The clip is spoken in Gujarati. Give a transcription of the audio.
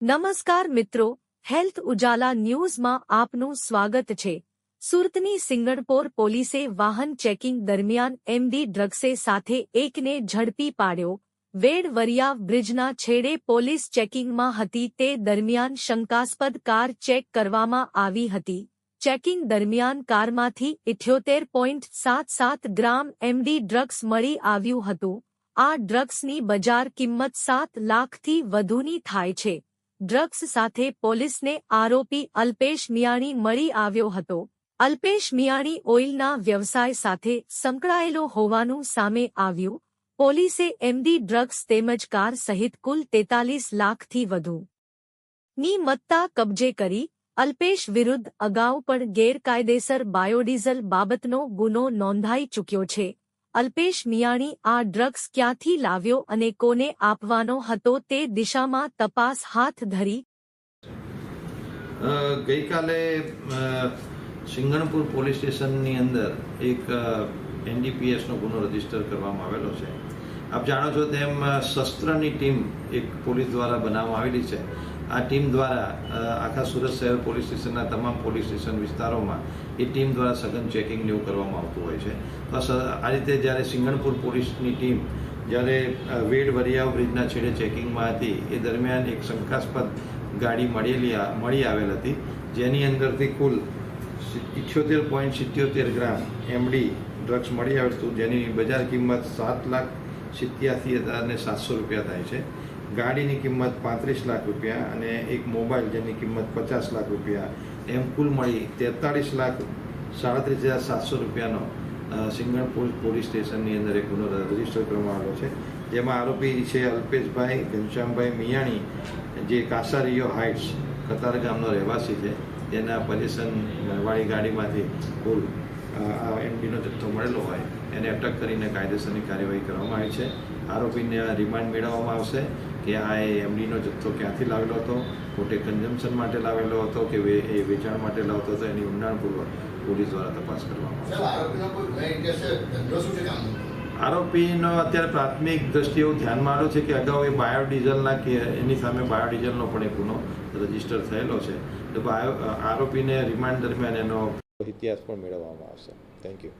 નમસ્કાર મિત્રો, હેલ્થ ઉજાલા ન્યૂઝમાં આપનું સ્વાગત છે. સુરતની સિંગણપોર પોલીસે વાહન ચેકિંગ દરમિયાન એમડી ડ્રગ્સે સાથે એકને ઝડપી પાડ્યો. વેડવરિયા બ્રિજના છેડે પોલીસ ચેકિંગમાં હતી તે દરમિયાન શંકાસ્પદ કાર ચેક કરવામાં આવી હતી. ચેકિંગ દરમિયાન કારમાંથી ઇઠ્યોતેર પોઈન્ટ સાત સાત ગ્રામ એમડી ડ્રગ્સ મળી આવ્યું હતું. આ ડ્રગ્સની બજાર કિંમત સાત લાખથી વધુની થાય છે. ડ્રગ્સ સાથે પોલીસને આરોપી અલ્પેશ મિયાણી મળી આવ્યો હતો. અલ્પેશ મિયાણી ઓઇલના વ્યવસાય સાથે સંકળાયેલો હોવાનું સામે આવ્યું. પોલીસે એમડી ડ્રગ્સ તેમજ કાર સહિત કુલ તેતાલીસ લાખથી વધુ ની મત્તા કબજે કરી. અલ્પેશ વિરુદ્ધ અગાઉ પણ ગેરકાયદેસર બાયોડીઝલ બાબતનો ગુનો નોંધાઈ ચૂક્યો છે. અલ્પેશ મિયાણી, આ ડ્રગ્સ ક્યાંથી લાવ્યો અને કોને આપવાનો હતો તે દિશામાં તપાસ હાથ ધરી. ગઈકાલે સિંગણપુર પોલીસ સ્ટેશનની અંદર એક એનડીપીએસનો ગુનો રજિસ્ટર કરવામાં આવેલો છે. આપ જાણો છો તેમ શસ્ત્રની ટીમ એક પોલીસ દ્વારા બનાવવામાં આવેલી છે. આ ટીમ દ્વારા આખા સુરત શહેર પોલીસ સ્ટેશનના તમામ પોલીસ સ્ટેશન વિસ્તારોમાં એ ટીમ દ્વારા સઘન ચેકિંગ એવું કરવામાં આવતું હોય છે. બસ આ રીતે જ્યારે સિંગણપુર પોલીસની ટીમ જ્યારે વેડ વરિયાવ બ્રિજના છેડે ચેકિંગમાં હતી, એ દરમિયાન એક શંકાસ્પદ ગાડી મળેલી મળી આવેલ હતી, જેની અંદરથી કુલ ઇઠ્યોતેર પોઈન્ટ સિત્યોતેર ગ્રામ એમડી ડ્રગ્સ મળી આવ્યું હતું જેની બજાર કિંમત સાત લાખ સિત્યાસી હજાર ને સાતસો રૂપિયા થાય છે. ગાડીની કિંમત પાંત્રીસ લાખ રૂપિયા અને એક મોબાઈલ જેની કિંમત પચાસ લાખ રૂપિયા. એમ કુલ મળી તેતાળીસ લાખ સાડત્રીસ હજાર સાતસો રૂપિયાનો સિંગણપુર પોલીસ સ્ટેશનની અંદર એક ગુનો રજિસ્ટર કરવામાં આવ્યો છે. જેમાં આરોપી છે અલ્પેશભાઈ, ઘનશ્યામભાઈ મિયાણી, જે કાસારીયો હાઇટ્સ, કતાર ગામનો રહેવાસી છે. તેના પોઝિશન વાળી ગાડીમાંથી કુલ આ એમડીનો જથ્થો મળેલો હોય એને અટક કરીને કાયદેસરની કાર્યવાહી કરવામાં આવી છે. આરોપીને રિમાન્ડ મેળવવામાં આવશે કે આ એ એમડીનો જથ્થો ક્યાંથી લાવેલો હતો પોતે કન્ઝમ્પશન માટે લાવેલો હતો કે વે- એ વેચાણ માટે લાવતો હતો એની ઊંડાણપૂર્વક પોલીસ દ્વારા તપાસ કરવામાં આવશે. આરોપીનો અત્યારે પ્રાથમિક દ્રષ્ટિએ એવું ધ્યાનમાં આવ્યું છે કે અગાઉ એ બાયોડીઝલના કે એની સામે બાયોડીઝલનો પણ એક ગુનો રજિસ્ટર થયેલો છે. તો આરોપીને રિમાન્ડ દરમિયાન એનો ઇતિહાસ પણ મેળવવામાં આવશે. Thank you